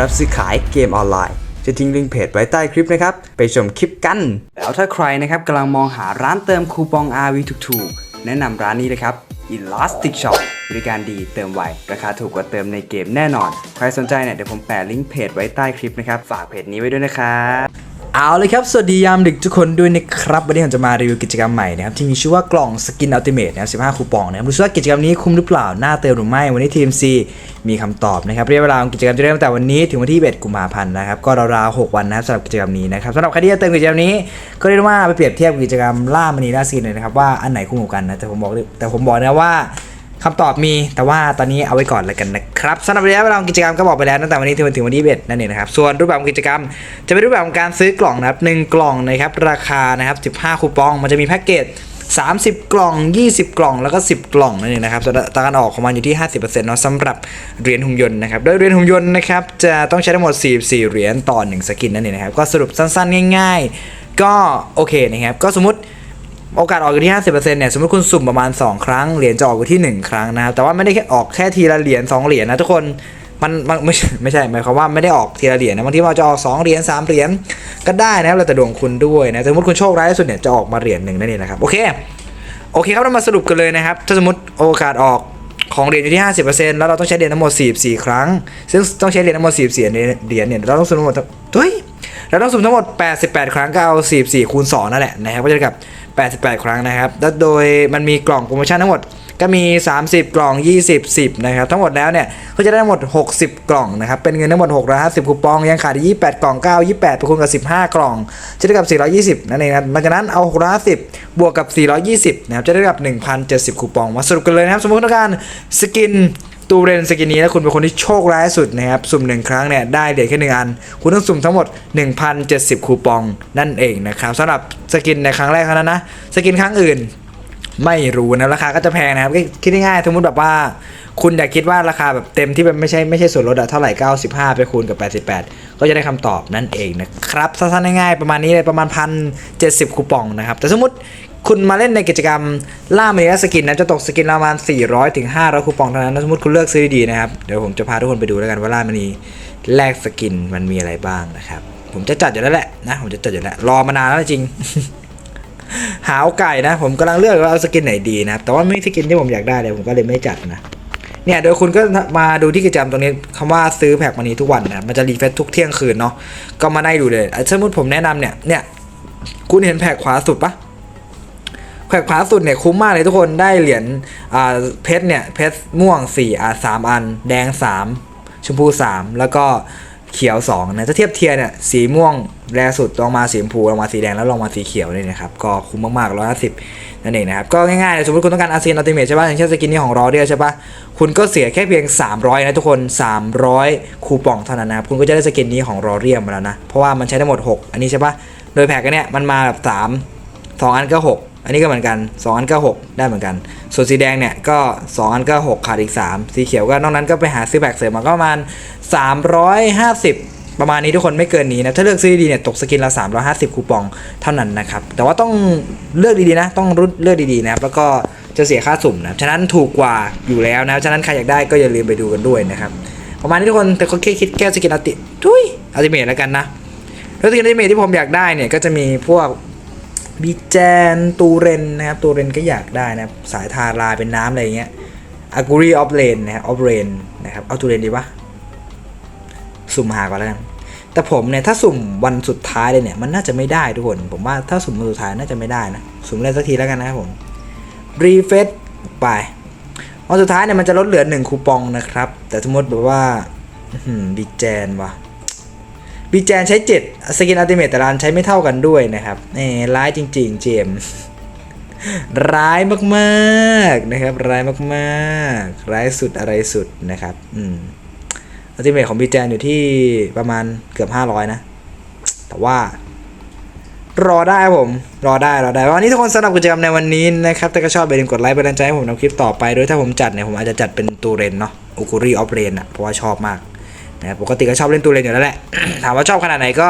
รับซื้อขายเกมออนไลน์ จะทิ้งลิงก์เพจไว้ใต้คลิปนะครับ ไปชมคลิปกัน แล้วถ้าใครนะครับกำลังมองหาร้านเติมคูปอง RV ถูกๆ แนะนำร้านนี้เลยครับ Elastic Shop บริการดีเติมไว ราคาถูกกว่าเติมในเกมแน่นอน ใครสนใจเนี่ยเดี๋ยวผมแปะลิงก์เพจไว้ใต้คลิปนะครับ ฝากเพจนี้ไว้ด้วยนะครับ เอาเลยครับ สวัสดียามดึกทุกคนด้วยนะครับ วันนี้ผมจะมารีวิวกิจกรรมใหม่นะครับที่มีชื่อว่ากล่องสกินอัลติเมทนะครับ15 คูปองนะครับรู้สึกว่ากิจกรรมนี้คุ้มหรือเปล่าน่าเติมหรือไม่ วันนี้ทีม C มีคำตอบนะครับเระยะเวลาของกิจกรรมจะเริ่มตั้งแต่วันนี้ถึงวันที่1กุมภาพันธ์นะครับก็ราวๆ6วันนะครับสำหรับกิจกรรมนี้นะครับสำหรับใครที่จะเติมกิจกรรมนี้ ก็เรียกว่าไปเปรียบเทียบกับกิจกรรมล่ามณีล่าซีนเลยนะครับว่าอันไหนคุ้มกว่ากันนะแต่ผมบอกแต่ผมบอกนะว่า คำตอบมีแต่ว่าตอนนี้เอาไว้ก่อนเลยกันนะครับสำหรับระยะเวลาของกิจกรรมก็บอกไปแล้วตั้งแต่วันนี้ถึงวันถึงวันที่11นั่นเองนะครับส่วนรูปแบบของกิจกรรม จะเป็นรูปแบบของการซื้อกล่องนะครับหนึ่งกล่องนะครับราคานะครับ15 คูปอง มันจะมีแพ็กเกจ30 กล่อง 20 กล่อง แล้วก็ 10 กล่องนั่นเองนะครับตารการออกของมันอยู่ที่ 50%เนาะสำหรับเหรียญหุ่นยนต์นะครับ โดยเหรียญหุ่นยนต์นะครับ จะต้องใช้ทั้งหมด 44 เหรียญต่อ 1 สกินนั่นเองนะครับ ก็สรุปสั้นๆ ง่ายๆ ก็โอเคนะครับ ก็สมมติ โอกาสออกอยู่ที่ 50%เนี่ย สมมติคุณสุ่มประมาณ 2 ครั้ง เหรียญจะออกอยู่ที่ 1 ครั้งนะครับ แต่ว่าไม่ได้แค่ออกแค่ทีละเหรียญ2เหรียญนะทุกคน มันมันไม่ไม่ใช่หมายความว่าไม่ได้ออกทีละเหรียญนะ บางทีมันจะออก2เหรียญ3เหรียญก็ได้นะครับ แล้วแต่ดวงคุณด้วยนะ สมมติคุณโชคร้ายที่สุดเนี่ยจะออกมาเหรียญหนึ่งนั่นเองนะครับ โอเค โอเคครับ เรามาสรุปกันเลยนะครับ ถ้าสมมติโอกาสออกของเหรียญอยู่ที่ 50%แล้วเราต้องใช้เหรียญทั้งหมด 44 ครั้ง ซึ่งต้องใช้เหรียญทั้งหมด44เหรียญเนี่ยเราต้องสุ่มทั้งหมดทุยเราต้องสุ่มทั้งหมด 88 ครั้งก็เอา 44คูณ2นั่นแหละนะครับก็จะเท่ากับ 88 ครั้งนะครับแล้วโดยมันมีกล่องโปรโมชั่นทั้งหมดก็มี 30 กล่อง 20 10นะครับทั้งหมดแล้วเนี่ยก็จะได้ทั้งหมด 60 กล่องนะครับเป็นเงินทั้งหมด650คูปองยังขาดอีก28 กล่อง 9 28ไปคูณกับ 15 กล่อง จะได้กับ 420นั่นเองนะหลังจากนั้นเอา650บวกกับ 420นะครับจะได้กับ 1,070คูปองมาสรุปกันเลยนะครับสมมติต้องการสกิน ตูเรนสกินนี้แล้วคุณเป็นคนที่โชคร้ายสุดนะครับ สุ่มหนึ่งครั้งเนี่ยได้เหรียญแค่หนึ่งอัน คุณต้องสุ่มทั้งหมด 1,070 คูปองนั่นเองนะครับสำหรับสกินในครั้งแรกเท่านั้นนะ สกินครั้งอื่นไม่รู้นะราคาก็จะแพงนะครับคิดง่ายๆสมมติแบบว่า คุณอยากคิดว่าราคาแบบเต็มที่แบบไม่ใช่ไม่ใช่ส่วนลดอะเท่าไหร่ 95 ไปคูณกับ 88 ก็จะได้คำตอบนั่นเองนะครับสั้นๆง่ายๆประมาณนี้เลยประมาณพันเจ็ดสิบคูปองนะครับ แต่สมมติ คุณมาเล่นในกิจกรรมล่าเมกาสกินนะจะตกสกินประมาณ 400ถึง500คูปองเท่านั้นสมมติคุณเลือกซื้อดีๆนะครับ เดี๋ยวผมจะพาทุกคนไปดูแล้วกันว่าล่ามันีแลกสกินมันมีอะไรบ้างนะครับ ผมจะจัดอยู่แล้วแหละนะ ผมจะจัดอยู่แล้วรอมานานแล้วจริง หาโอกาสนะ ผมกำลังเลือกว่าเอาสกินไหนดีนะครับ แต่ว่าไม่สกินที่ผมอยากได้เลยผมก็เลยไม่จัดนะเนี่ยโดยคุณก็มาดูที่กิจกรรมตรงนี้คำว่าซื้อแพ็กมันนี้ทุกวันนะมันจะรีเฟซทุกเที่ยงคืนเนาะก็มาได้ดูเลยสมมติผมแนะนำเนี่ยเนี่ยคุณเห็นแพ็กขวาสุดปะ แพ็กขวาสุดเนี่ยคุ้มมากเลยทุกคนได้เหรียญอ่าเพชรเนี่ยเพชรม่วง4อะสามอัน แดง 3 ชมพู 3 แล้วก็เขียว2นะถ้าเทียบเทียร์เนี่ยสีม่วงแรงสุดลองมาสีชมพูลองมาสีแดงแล้วลองมาสีเขียวเลยนะครับก็คุ้มมากๆร้อยห้าสิบนั่นเองนะครับก็ง่ายๆสมมติคุณต้องการอาเซียนอัลติเมทใช่ป่ะอย่างเช่นสกินนี้ของรอเดียใช่ป่ะคุณก็เสียแค่เพียง 300 นะทุกคน 300 คูปองเท่านั้นนะครับคุณก็จะได้สกินนี้ของรอเรียมมาแล้วนะเพราะว่ามันใช้ทั้งหมด 6 อันนี้ใช่ป่ะโดยแพ็กกันเนี่ยมันมาแบบ3 2 อันก็ 6 อันนี้ก็เหมือนกัน2อันก็6ได้เหมือนกัน ส่วนสีแดงเนี่ยก็ 2 อันก็ 6 ขาดอีก 3 สีเขียวก็นอกนั้นก็ไปหาซื้อแพ็กเสริมมาก็ประมาณ 350ประมาณนี้ทุกคนไม่เกินนี้นะ ถ้าเลือกซื้อดีเนี่ยตกสกินละ350 คูปองเท่านั้นนะครับ แต่ว่าต้องเลือกดีๆนะ ต้องรุดเลือกดีๆนะครับ แล้วก็จะเสียค่าสุ่มนะฉะนั้นถูกกว่าอยู่แล้วนะ ฉะนั้นใครอยากได้ก็อย่าลืมไปดูกันด้วยนะครับ ประมาณนี้ทุกคนแต่ก็แค่คิดแค่สกินอัลติทุยอัลติเมทแล้วกันนะแล้วสกินอัลติเมทที่ผมอยากได้เนี่ยก็จะมีพวก บีแจนตูเรนนะครับตูเรนก็อยากได้นะครับสายทาราเป็นน้ำอะไรเงี้ยอากูรีออฟเลนนะครับออฟเรนนะครับเอาตูเรนดีปะสุ่มหาก่อนแล้วกันแต่ผมเนี่ยถ้าสุ่มวันสุดท้ายเลยเนี่ยมันน่าจะไม่ได้ทุกคน ผมว่าถ้าสุ่มวันสุดท้ายน่าจะไม่ได้นะสุ่มเล่นสักทีแล้วกันนะครับผมรีเฟซไปวันสุดท้ายเนี่ยมันจะลดเหลือหนึ่งคูปองนะครับ แต่สมมติแบบว่าบีแจนว่ะ บีแจนใช้ 7 สกินอัลติเมทแต่ละอันใช้ไม่เท่ากันด้วยนะครับนี่ร้ายจริง ๆ เจมส์ร้ายมากๆนะครับ ร้ายมากๆ ร้ายสุดอะไรสุดนะครับ อืมอัลติเมทของบีแจนอยู่ที่ประมาณเกือบ 500 นะ แต่ว่ารอได้ผม รอได้ รอได้ วันนี้ทุกคนสำหรับกิจกรรมในวันนี้นะครับ ถ้าก็ชอบอย่าลืมกดไลค์เป็นกำลังใจให้ผมทำคลิปต่อไป โดยถ้าผมจัดเนี่ย ผมอาจจะจัดเป็นตูเรนเนาะอุกุรีออฟเรนอะเพราะว่าชอบมาก นะปกติก็ชอบเล่นตูเรนอยู่แล้วแหละ ถามว่าชอบขนาดไหนก็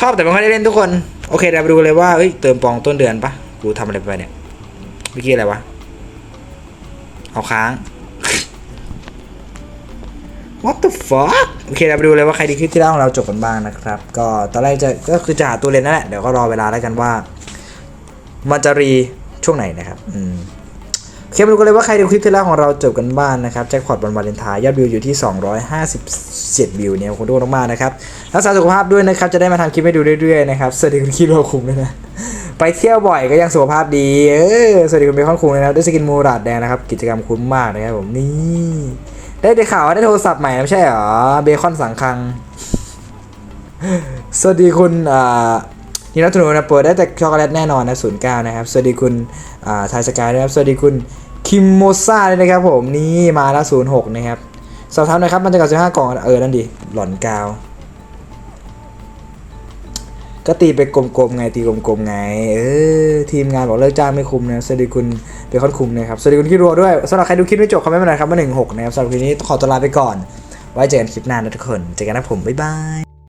ชอบแต่ไม่ค่อยได้เล่นทุกคน โอเคเดี๋ยวไปดูเลยว่าเอ้ยเติมปองต้นเดือนปะกูทำอะไรไปเนี่ยเมื่อกี้อะไรวะ เอาค้าง What the fuck โอเคเราไปดูเลยว่าใครดีคลิปที่แล้วของเราจบกันบ้างนะครับ ก็ตอนแรกจะก็คือจะหาตัวเล่นนั่นแหละ เดี๋ยวก็รอเวลาแล้วกันว่า มันจะรีช่วงไหนนะครับ อืม เคมาดูกันเลยว่าใครดูคลิปที่แล้วของเราจบกันบ้างนะครับแจ็คพอตวันวาเลนไทน์ยอดวิวอยู่ที่ 257 วิวเนี่ยคุณทุกคนมากๆนะครับรักษาสุขภาพด้วยนะครับจะได้มาทำคลิปให้ดูเรื่อยๆนะครับสวัสดีคุณคิโรคุมด้วยนะไปเที่ยวบ่อยก็ยังสุขภาพดีเออสวัสดีคุณเบคอนคุงนะครับได้สกินมูราดแดงนะครับกิจกรรมคุ้มมากนะครับผมนี่ได้ได้ข่าวว่าได้โทรศัพท์ใหม่ไม่ใช่หรอเบคอนสังคังสวัสดีคุณอ่า นี่นัทธนูนะเปิดได้แต่ช็อกโกแลตแน่นอนนะศูนย์เก้านะครับ สวัสดีคุณอ่ายสกายนะครับ สวัสดีคุณคิมโมซ่าเลยนะครับผมนี่มาแล้วศูนย์หกนะครับสอบถามหน่อยครับมันจะกับสิบห้ากล่องเออนั่นดิหล่อนกาว ก็ตีไปกลมๆไงตีกลมๆไงเออทีมงานบอกเลิกจ้างไม่คุมนะสวัสดีคุณเบคนคุมนะครับสวัสดีคุณคิดรัวด้วยสำหรับใครดูคลิปไม่จบคอมเมนต์มาหน่อยครับว่าหนึ่งหกนะครับสำหรับคลิปนี้ขอตัวลาไปก่อน ไว้เจอกันคลิปหน้านะทุกคนเจอกันนะผมบ๊ายบาย